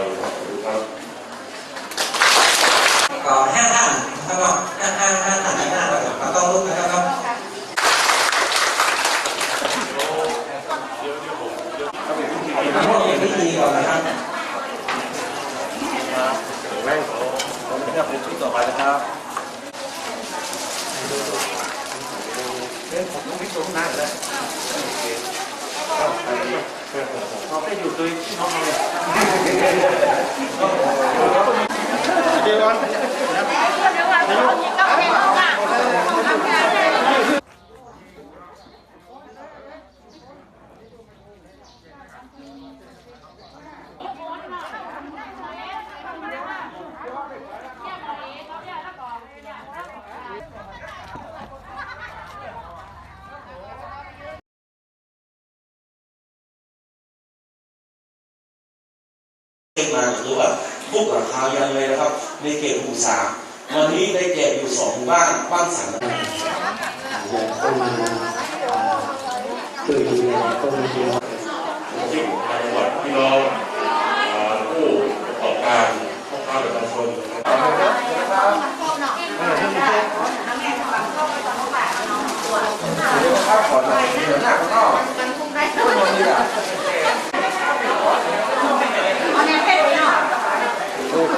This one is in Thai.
ครับก่อนห้าท่านครับห้าห้าห้าท่านห้าท่าเราต้องลุกนะครับทำเป็นพิธีก่อนนะครับแม่งผมจะพูดที่ต่อไปนะครับเรื่องผมต้องพิสูจน์นานเลย เราไปอยู่โดยที่น้องเลยเดียวก่อน ขึ้นมาคือแบบพุกหลังคายันเลยนะครับ ในเขตหมู่สามวันนี้ได้แจกอยู่สองหมู่บ้านบ้านสังอยากเข้ามาช่วยดูแลก็มีเยอะที่ทางจังหวัดพี่น้องผู้ประกอบการพ่อค้าประชาชนนะครับ